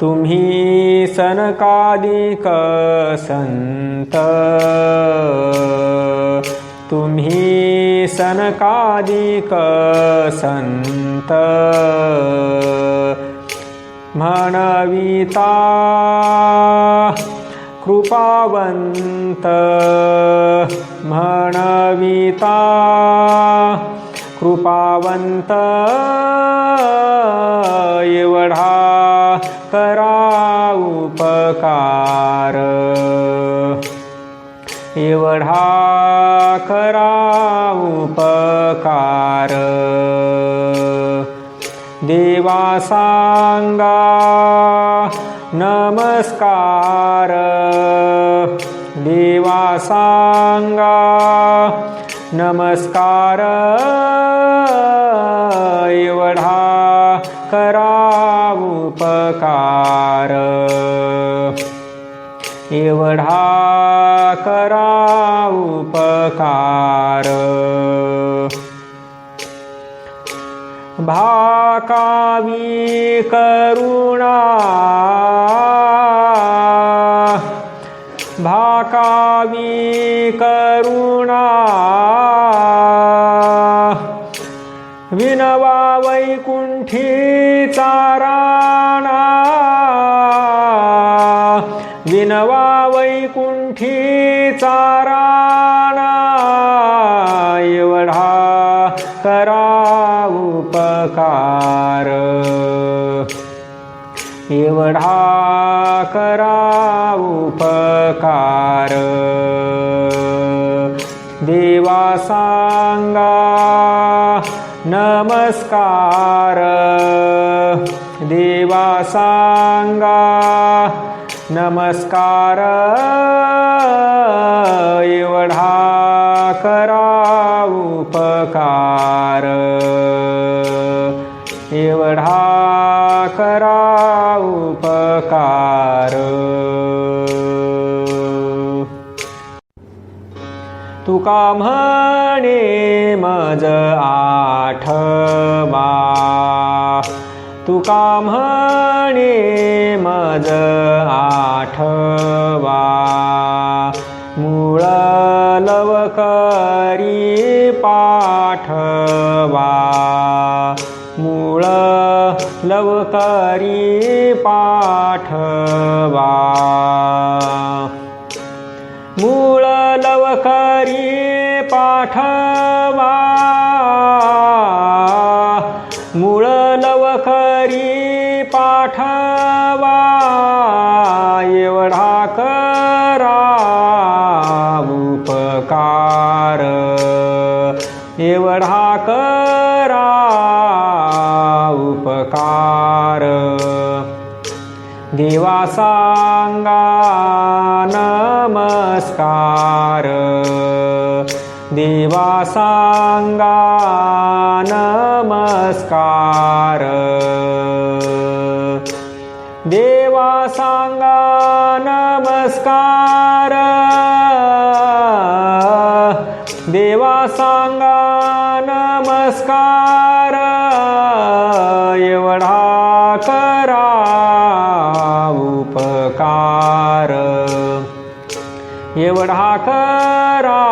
तुम्ही सनकादिक संत. तुम्ही सनकादिक संत. म्हणविता कृपावंत. म्हणविता कृपावंत. करा उपकार. एवढा करा उपकार. देवा सांगा नमस्कार. देवा सांगा नमस्कार. उपकार. एवढा करा उपकार. भाकावी करुणा. भाकावी करुणा. चाराणा विनवा वैकुंठी चाराणा एवढा करा उपकार. एवढा करा उपकार. देवा सांगा नमस्कार. देवा सांगा नमस्कार एवढा करा उपकार. एवढा करा उपकार. तुका म्हणे मज आठवा. तुका म्हणे मज आठवा. मूळ लवकरी पाठवा. मूळ लवकरी पाठवा. मूळ लवकरी पाठवा. पाठवा एवढा करा उपकार एवढा करा उपकार देवा सांगा नमस्कार देवा सांगा नमस्कार देवा सांगा नमस्कार. देवा सांगा नमस्कार. एवढा करा उपकार. एवढा करा